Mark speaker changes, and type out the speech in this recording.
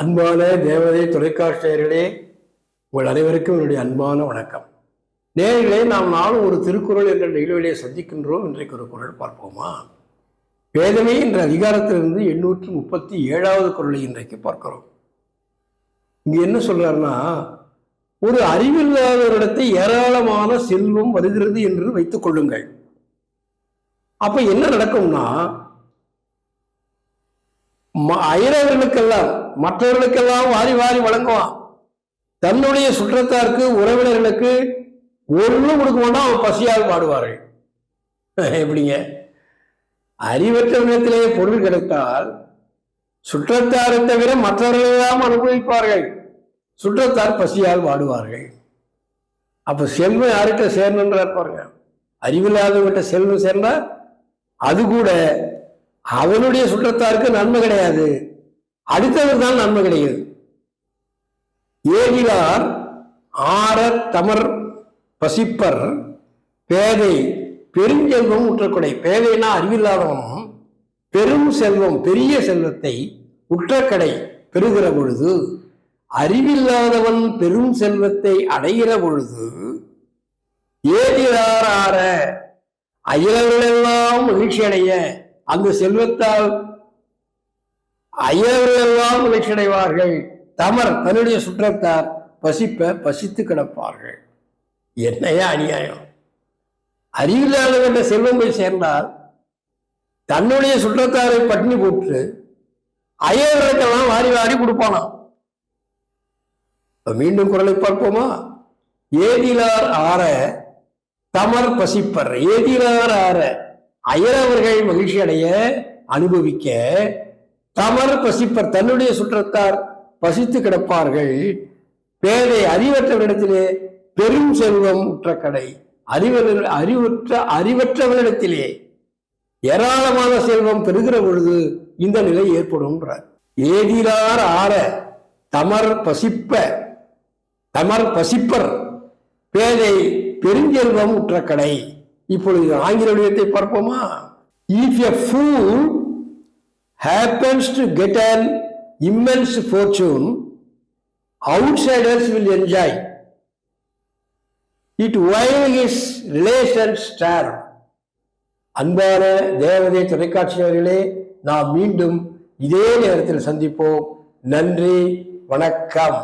Speaker 1: அன்பான தேவதை தொலைக்காட்சியர்களே உங்கள் அனைவருக்கும் என்னுடைய அன்பான வணக்கம். நேரிலே நாம் நாளும் ஒரு திருக்குறள் என்ற நிகழ்விலே சந்திக்கின்றோம். இன்றைக்கு ஒரு குரல் பார்ப்போமா? வேதமே என்ற அதிகாரத்திலிருந்து எண்ணூற்று முப்பத்தி ஏழாவது குரலை இன்றைக்கு பார்க்கிறோம். இங்கே என்ன சொல்றாருன்னா ஒரு அறிவில்லாதவரிடத்தை ஏராளமான செல்வம் வருகிறது என்று வைத்துக் கொள்ளுங்கள். அப்ப என்ன நடக்கும்னா அயலவர்களுக்கெல்லாம் மற்றவர்களுக்கெல்லாம் வாரி வாரி வழங்குவான். தன்னுடைய சுற்றத்தாருக்கு உறவினர்களுக்கு ஒன்றும் கொடுக்க மாட்டான் அவன் பசியால் பாடுவார்கள். எப்படிங்க? அறிவற்ற விதத்திலே பொருள் கிடைத்தால் சுற்றத்தாரை தவிர மற்றவர்களெல்லாம் அனுபவிப்பார்கள். சுற்றத்தார் பசியால் வாடுவார்கள் அப்ப செல்வம் யார்கிட்ட சேரணுன்றார் பாருங்க. அறிவில்லாதவங்கிட்ட செல்வம் சேர்ந்தா அது கூட அவனுடைய சுற்றத்தாருக்கு நன்மை கிடையாது. அடுத்தவர் தான் நன்மை கிடையாது. ஏகிலார் ஆற தமர் பசிப்பர் பேதை பெருஞ்செல்வம் உற்றக்குடை பேதைனா அறிவில்லாதவனும் பெரும் செல்வம் பெரிய செல்வத்தை உற்றக்கடை பெறுகிற பொழுது அறிவில்லாதவன் பெரும் செல்வத்தை அடைகிற பொழுது ஏதிலார் ஆற அயல்களெல்லாம் மகிழ்ச்சி அடைய அந்த செல்வத்தால் அயவரெல்லாம் மகிழ்ச்சி தமர் தன்னுடைய சுற்றத்தார் பசிப்ப பசித்து கிடப்பார்கள். என்னையா அநியாயம்? அறிவில்லாதவன்ற செல்வம் போய் சேர்ந்தால் தன்னுடைய சுற்றத்தாரை பட்டினி போட்டு அயவர்களுக்கெல்லாம் வாரி வாரி கொடுப்பானாம். மீண்டும் குரலை பார்ப்போமா? ஏதிலார் ஆற தமர் பசிப்பர். ஏதிலார் ஆற அயலவர்கள் மகிழ்ச்சி அடைய அனுபவிக்க தமர் பசிப்பர் தன்னுடைய சுற்றத்தார் பசித்து கிடப்பார்கள். பேதை அறிவற்றவரிடத்திலே பெரும் செல்வம் உற்ற கடை. அறிவர்கள் அறிவுற்ற அறிவற்றவரிடத்திலே ஏராளமான செல்வம் பெறுகிற பொழுது இந்த நிலை ஏற்படும்ன்றார். ஏதிரார் ஆற தமர் பசிப்ப தமர் பசிப்பர். பேதை பெருஞ்செல்வம் உற்ற கடை. இப்பொழுது ஆங்கில வடிவத்தை பார்ப்போமா if a fool happens to get an immense fortune outsiders will enjoy it while is relation star அன்பான தேவதை தொலைக்காட்சியவர்களே நாம் மீண்டும் இதே நேரத்தில் சந்திப்போம் நன்றி வணக்கம்